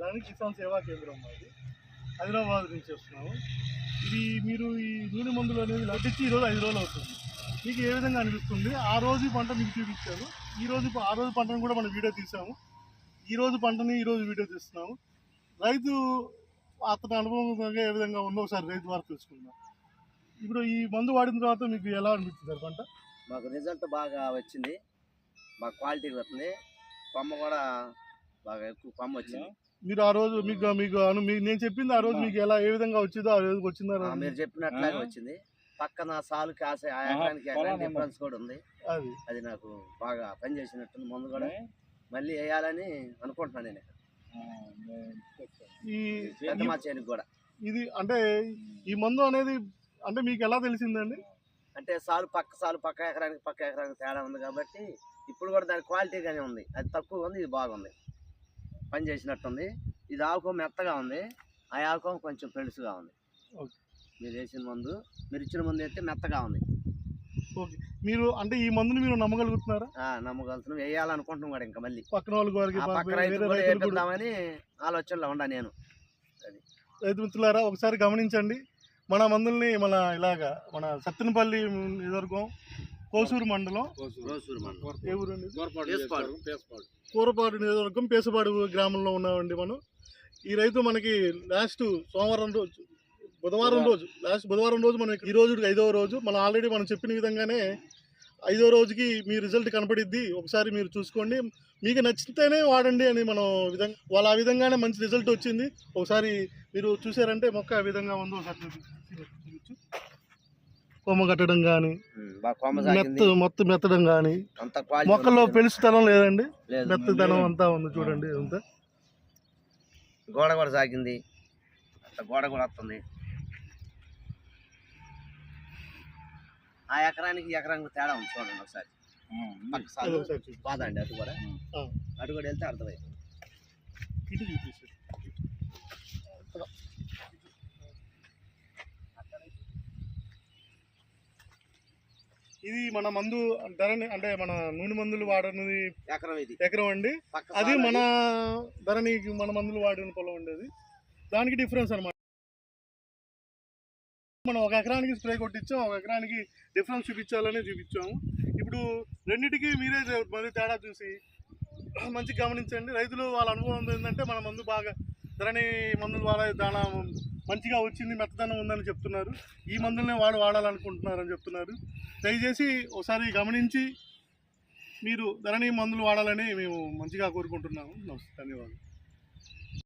దానికి కిసాన్ సేవా కేంద్రం మాది. హైదరాబాద్ నుంచి వస్తున్నాము. ఇది మీరు ఈ నూనె మందులు అనేది లభించి ఈరోజు ఐదు రోజులు అవుతుంది. మీకు ఏ విధంగా అనిపిస్తుంది? ఆ రోజు పంట మీకు చూపించాను. ఈ రోజు ఆ రోజు పంటను కూడా మనం వీడియో తీసాము. ఈ రోజు పంటని ఈరోజు వీడియో తీస్తున్నాము. రైతు అతని అనుభవం ఏ విధంగా ఉందో ఒకసారి రైతు వారు తెలుసుకుందాం. ఇప్పుడు ఈ మందు వాడిన తర్వాత మీకు ఎలా అనిపిస్తుంది సార్ పంట? మాకు రిజల్ట్ బాగా వచ్చింది. మాకు క్వాలిటీ వస్తుంది. కొమ్మ కూడా బాగా ఎక్కువ కొమ్మ వచ్చింది. మీరు ఆ రోజు మీకు మీకు అను మీ- నేను చెప్పింది ఆ రోజు మీకు ఎలా ఏ విధంగా వచ్చిందో ఆ రోజు వచ్చిందా మీరు చెప్పినట్లాగే వచ్చింది. పక్కన సాలు కాసే ఆ ఎకరానికి డిఫరెన్స్ కూడా ఉంది. అది. అది నాకు బాగా పనిచేసినట్టుంది ముందు కూడా. మళ్ళీ వేయాలని అనుకుంటున్నాను నేను. ఈ పెద్ద మా చేనికి కూడా. ఇది అంటే ఈ మందు అనేది అంటే మీకు ఎలా తెలిసిందండి? అంటే సాలు పక్క సాలు పక్క ఎకరానికి పక్క ఎకరానికి తేడా ఉంది కాబట్టి ఇప్పుడు కూడా దాని క్వాలిటీగానే ఉంది. అది తక్కువ ఉంది ఇది బాగుంది. పని చేసినట్టుంది. ఇది ఆకు మెత్తగా ఉంది. ఆ ఆకు కొంచెం పెడుసుగా ఉంది. ఓకే. మీరు వేసిన మందు మీరు ఇచ్చిన మందు అయితే మెత్తగా ఉంది. ఓకే. మీరు అంటే ఈ మందుని మీరు నమ్మగలుగుతున్నారా? ఆ, నమ్మగలుగుతున్నాం. వేయాలనుకుంటున్నాం కూడా ఇంకా మళ్ళీ. పక్కన వాళ్ళకి ఆలోచనలో ఉండా నేను. రైతు మిత్రులారా ఒకసారి గమనించండి. మన మందుల్ని మన ఇలాగా మన సత్తెనపల్లి నియోజకవర్గం కోసూరు మండలం. కూరపాడు. నియోజకవర్గం. పేసపాడు గ్రామంలో ఉన్నామండి మనం. ఈ రైతు మనకి లాస్ట్ సోమవారం రోజు బుధవారం రోజు లాస్ట్ బుధవారం రోజు మనకి ఈ రోజు ఐదవ రోజు మనం ఆల్రెడీ మనం చెప్పిన విధంగానే ఐదో రోజుకి మీ రిజల్ట్ కనపడిద్ది. ఒకసారి మీరు చూసుకోండి. మీకు నచ్చితేనే వాడండి అని మనం విధంగా వాళ్ళ ఆ విధంగానే మంచి రిజల్ట్ వచ్చింది. ఒకసారి మీరు చూసారంటే మొక్క ఆ విధంగా ఉందో ఒకసారి. కొమ్మ కట్టడం కానీ మెత్త మొత్తం మెత్తడం కానీ మొక్కల్లో. పెలుసుతనం లేదండి. లేదు మెత్తదనం అంతా ఉంది చూడండి అంతా. గోడ కూడా సాగింది. అంత గోడ కూడా వస్తుంది. ఆ ఎకరానికి ఎకరానికి తేడా ఉంది చూడండి ఒకసారి. చూపించు. బాదండి అటు కూడా. అటు కూడా వెళ్తే అర్థమైంది ఇది మన మందు ధరని అంటే మన నూనె మందులు వాడనది ఎకరం ఇది. ఎకరం అండి. అది మన ధరని మన మందులు వాడిన పొలం ఉండేది దానికి డిఫరెన్స్ అనమాట మనం ఒక ఎకరానికి స్ప్రే కొట్టించాం ఒక ఎకరానికి డిఫరెన్స్ చూపించాలని చూపించాము. ఇప్పుడు రెండింటికి మీరే మరి తేడా చూసి మంచి గమనించండి. రైతులు వాళ్ళ అనుభవం ఏంటంటే మన మందు బాగా ధరని మందులు వాడే దానా మంచిగా వచ్చింది మెత్తదనం ఉందని చెప్తున్నారు. ఈ మందులనే వాడు వాడాలనుకుంటున్నారని చెప్తున్నారు. దయచేసి ఒకసారి గమనించి మీరు ధరణి మందులు వాడాలని మేము మంచిగా కోరుకుంటున్నాము. నమస్తే ధన్యవాదాలు.